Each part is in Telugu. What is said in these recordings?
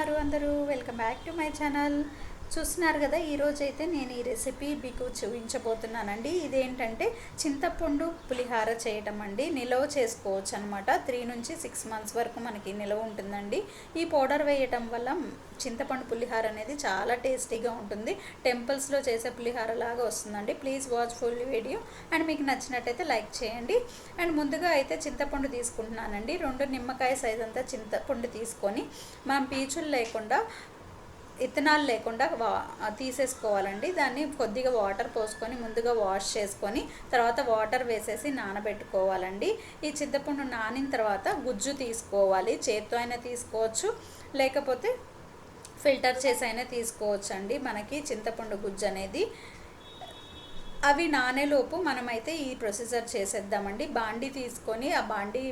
ఉన్నారు అందరూ. Welcome back to my channel చూస్తున్నారు కదా ఈరోజు అయితే నేను ఈ రెసిపీ మీకు చూపించబోతున్నానండి. ఇదేంటంటే చింతపండు పులిహార చేయటం అండి. నిలవ చేసుకోవచ్చు అనమాట త్రీ నుంచి సిక్స్ మంత్స్ వరకు మనకి నిలవ ఉంటుందండి. ఈ పౌడర్ వేయటం వల్ల చింతపండు పులిహార అనేది చాలా టేస్టీగా ఉంటుంది. టెంపుల్స్లో చేసే పులిహార లాగా వస్తుందండి. Please watch full video. And మీకు నచ్చినట్టయితే లైక్ చేయండి. అండ్ ముందుగా అయితే చింతపండు తీసుకుంటున్నానండి. రెండు నిమ్మకాయ సైజ్ అంతా చింతపండు తీసుకొని మనం పీచులు లేకుండా ఇత్తనాలు లేకుండా వా తీసేసుకోవాలండి. దాన్ని కొద్దిగా వాటర్ పోసుకొని ముందుగా వాష్ చేసుకొని తర్వాత వాటర్ వేసేసి నానబెట్టుకోవాలండి. ఈ చింతపండు నానిన తర్వాత గుజ్జు తీసుకోవాలి. చేత్తో అయినా తీసుకోవచ్చు. లేకపోతే ఫిల్టర్ చేసి అయినా తీసుకోవచ్చు అండి మనకి చింతపండు గుజ్జు అనేది అవి నానేలోపు మనమైతే ఈ ప్రొసీజర్ చేసేద్దామండి. బాండి తీసుకొని ఆ బాండి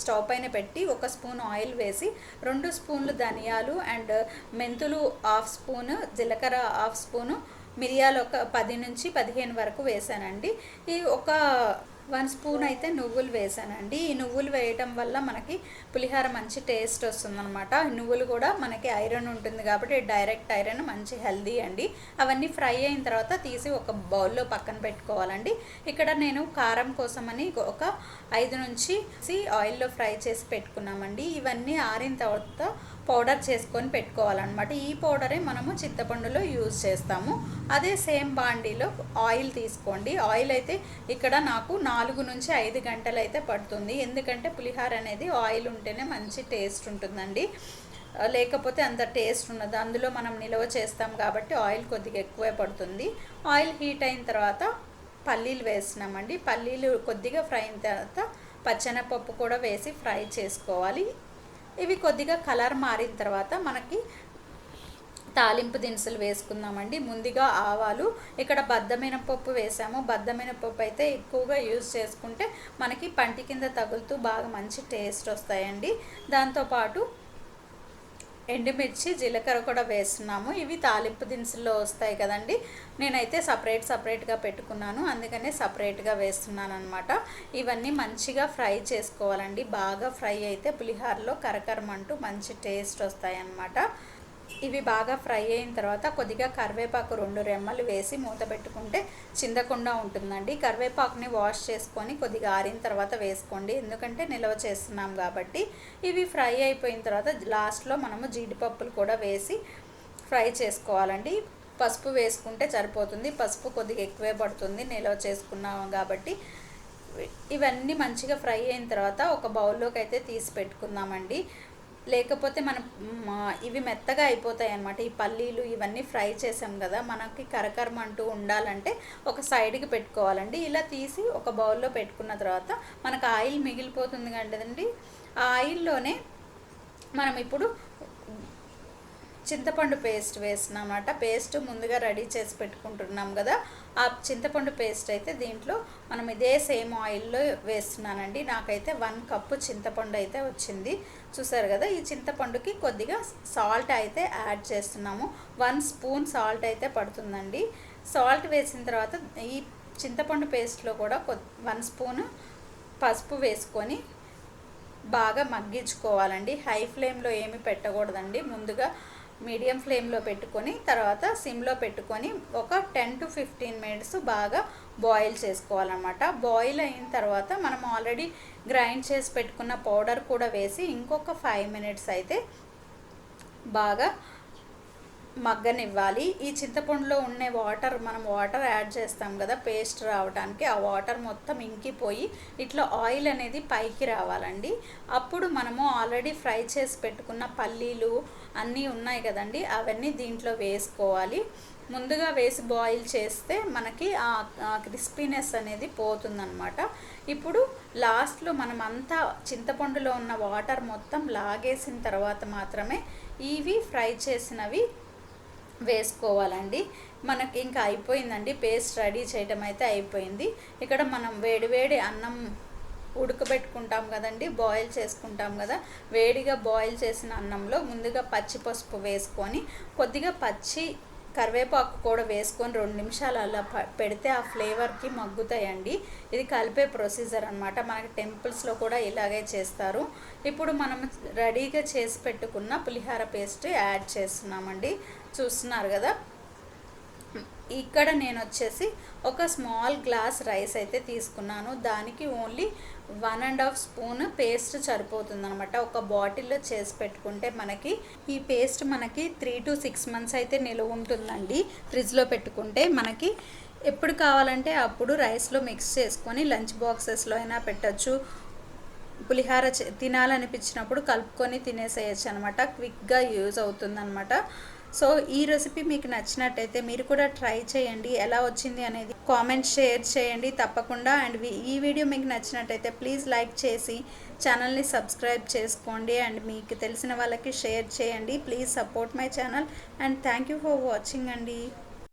స్టవ్ పైన పెట్టి ఒక స్పూన్ ఆయిల్ వేసి రెండు స్పూన్లు ధనియాలు అండ్ మెంతులు హాఫ్ స్పూన్ జీలకర్ర హాఫ్ స్పూను మిరియాలు ఒక పది నుంచి పదిహేను వరకు వేసానండి. ఈ ఒక వన్ స్పూన్ అయితే నువ్వులు వేసానండి. ఈ నువ్వులు వేయటం వల్ల మనకి పులిహార మంచి టేస్ట్ వస్తుందన్నమాట. నువ్వులు కూడా మనకి ఐరన్ ఉంటుంది కాబట్టి డైరెక్ట్ ఐరన్ మంచి హెల్దీ అండి. అవన్నీ ఫ్రై అయిన తర్వాత తీసి ఒక బౌల్లో పక్కన పెట్టుకోవాలండి. ఇక్కడ నేను కారం కోసమని ఒక ఐదు నుంచి ఆయిల్లో ఫ్రై చేసి పెట్టుకున్నామండి. ఇవన్నీ ఆరిన తర్వాత పౌడర్ చేసుకొని పెట్టుకోవాలన్నమాట. ఈ పౌడరే మనము చింతపండులో యూజ్ చేస్తాము. అదే సేమ్ బాండీలో ఆయిల్ తీసుకోండి. ఆయిల్ అయితే ఇక్కడ నాకు నాలుగు నుంచి ఐదు గంటలు అయితే పడుతుంది. ఎందుకంటే పులిహార అనేది ఆయిల్ ఉంటేనే మంచి టేస్ట్ ఉంటుందండి. లేకపోతే అంత టేస్ట్ ఉండదు. అందులో మనం నిల్వ చేస్తాం కాబట్టి ఆయిల్ కొద్దిగా ఎక్కువే పడుతుంది. ఆయిల్ హీట్ అయిన తర్వాత పల్లీలు వేసినామండి. పల్లీలు కొద్దిగా ఫ్రై అయిన తర్వాత పచ్చెనపప్పు కూడా వేసి ఫ్రై చేసుకోవాలి. ఇవి కొద్దిగా కలర్ మారిన తర్వాత మనకి తాలింపు దినుసులు వేసుకుందామండి. ముందుగా ఆవాలు ఇక్కడ బద్దమినపప్పు వేసాము. బద్దమినపప్పు అయితే ఎక్కువగా యూజ్ చేసుకుంటే మనకి పంటి కింద తగులుతూ బాగా మంచి టేస్ట్ వస్తాయండి. దాంతోపాటు ఎండుమిర్చి జీలకర్ర కూడా వేస్తున్నాము. ఇవి తాలింపు దినుసుల్లో వస్తాయి కదండి. నేనైతే సపరేట్ సపరేట్గా పెట్టుకున్నాను. అందుకనే సపరేట్గా వేస్తున్నాను అనమాట ఇవన్నీ మంచిగా ఫ్రై చేసుకోవాలండి. బాగా ఫ్రై అయితే పులిహారలో కరకరమంటూ మంచి టేస్ట్ వస్తాయి అన్నమాట ఇవి బాగా ఫ్రై అయిన తర్వాత కొద్దిగా కరివేపాకు రెండు రెమ్మలు వేసి మూత పెట్టుకుంటే చిందకుండా ఉంటుందండి. కరివేపాకుని వాష్ చేసుకొని కొద్దిగా ఆరిన తర్వాత వేసుకోండి. ఎందుకంటే నిల్వ చేస్తున్నాం కాబట్టి ఇవి ఫ్రై అయిపోయిన తర్వాత లాస్ట్లో మనము జీడిపప్పులు కూడా వేసి ఫ్రై చేసుకోవాలండి. పసుపు వేసుకుంటే సరిపోతుంది. పసుపు కొద్దిగా ఎక్కువే పడుతుంది. నిల్వ చేసుకున్నాం కాబట్టి ఇవన్నీ మంచిగా ఫ్రై అయిన తర్వాత ఒక బౌల్లోకి అయితే తీసి పెట్టుకుందామండి. లేకపోతే మనం ఇవి మెత్తగా అయిపోతాయి అన్నమాట ఈ పల్లీలు ఇవన్నీ ఫ్రై చేసాం కదా మనకి కరకరం అంటూ ఉండాలంటే ఒక సైడ్కి పెట్టుకోవాలండి. ఇలా తీసి ఒక బౌల్లో పెట్టుకున్న తర్వాత మనకు ఆయిల్ మిగిలిపోతుంది కదండి. ఆ ఆయిల్లోనే మనం ఇప్పుడు చింతపండు పేస్ట్ వేసినమాట పేస్ట్ ముందుగా రెడీ చేసి పెట్టుకుంటున్నాం కదా. ఆ చింతపండు పేస్ట్ అయితే దీంట్లో మనం ఇదే సేమ్ ఆయిల్లో వేస్తున్నానండి. నాకైతే వన్ కప్పు చింతపండు అయితే వచ్చింది. చూసారు కదా ఈ చింతపండుకి కొద్దిగా సాల్ట్ అయితే యాడ్ చేస్తున్నాము. వన్ స్పూన్ సాల్ట్ అయితే పడుతుందండి. సాల్ట్ వేసిన తర్వాత ఈ చింతపండు పేస్ట్లో కూడా వన్ స్పూన్ పసుపు వేసుకొని బాగా మగ్గించుకోవాలండి. హై ఫ్లేమ్లో ఏమి పెట్టకూడదండి. ముందుగా మీడియం ఫ్లేమ్లో పెట్టుకొని తర్వాత సిమ్లో పెట్టుకొని ఒక టెన్ టు ఫిఫ్టీన్ మినిట్స్ బాగా బాయిల్ చేసుకోవాలన్నమాట. బాయిల్ అయిన తర్వాత మనం ఆల్రెడీ గ్రైండ్ చేసి పెట్టుకున్న పౌడర్ కూడా వేసి ఇంకొక ఫైవ్ మినిట్స్ అయితే బాగా మగ్గనివ్వాలి. ఈ చింతపండులో ఉండే వాటర్ మనం వాటర్ యాడ్ చేస్తాం కదా పేస్ట్ రావడానికి ఆ వాటర్ మొత్తం ఇంకిపోయి ఇట్లా ఆయిల్ అనేది పైకి రావాలండి. అప్పుడు మనము ఆల్రెడీ ఫ్రై చేసి పెట్టుకున్న పల్లీలు అన్నీ ఉన్నాయి కదండి అవన్నీ దీంట్లో వేసుకోవాలి. ముందుగా వేసి బాయిల్ చేస్తే మనకి ఆ క్రిస్పీనెస్ అనేది పోతుందన్నమాట. ఇప్పుడు లాస్ట్లో మనం అంతా చింతపండులో ఉన్న వాటర్ మొత్తం లాగేసిన తర్వాత మాత్రమే ఇవి ఫ్రై చేసినవి వేసుకోవాలండి. మనకి ఇంకా అయిపోయిందండి. పేస్ట్ రెడీ చేయటం అయితే అయిపోయింది. ఇక్కడ మనం వేడివేడి అన్నం ఉడకబెట్టుకుంటాం కదండి బాయిల్ చేసుకుంటాం కదా. వేడిగా బాయిల్ చేసిన అన్నంలో ముందుగా పచ్చి పసుపు వేసుకొని కొద్దిగా పచ్చి కరివేపాకు కూడా వేసుకొని రెండు నిమిషాలు అలా పెడితే ఆ ఫ్లేవర్కి మగ్గుతాయండి. ఇది కలిపే ప్రొసీజర్ అనమాట మనకి టెంపుల్స్లో కూడా ఇలాగే చేస్తారు. ఇప్పుడు మనం రెడీగా చేసి పెట్టుకున్న పులిహార పేస్ట్ యాడ్ చేస్తున్నామండి. చూస్తున్నారు కదా? ఇక్కడ నేను వచ్చేసి ఒక స్మాల్ గ్లాస్ రైస్ అయితే తీసుకున్నాను. దానికి only one and half spoon paste సరిపోతుంది అనమాట ఒక బాటిల్లో చేసి పెట్టుకుంటే మనకి ఈ పేస్ట్ మనకి త్రీ టు సిక్స్ మంత్స్ అయితే నిలువ ఉంటుందండి. ఫ్రిడ్జ్లో పెట్టుకుంటే మనకి ఎప్పుడు కావాలంటే అప్పుడు రైస్లో మిక్స్ చేసుకొని లంచ్ బాక్సెస్లో అయినా పెట్టచ్చు. పులిహార చే- తినాలనిపించినప్పుడు కలుపుకొని తినేసేయచ్చు అనమాట క్విక్గా యూజ్ అవుతుందన్నమాట. సో ఈ రెసిపీ మీకు నచ్చినట్టయితే మీరు కూడా ట్రై చేయండి. ఎలా వచ్చింది అనేది కామెంట్ షేర్ చేయండి తప్పకుండా. అండ్ ఈ వీడియో మీకు నచ్చినట్టయితే ప్లీజ్ లైక్ చేసి ఛానల్ని సబ్స్క్రైబ్ చేసుకోండి. అండ్ మీకు తెలిసిన వాళ్ళకి షేర్ చేయండి. Please support my channel and thank you for watching అండి.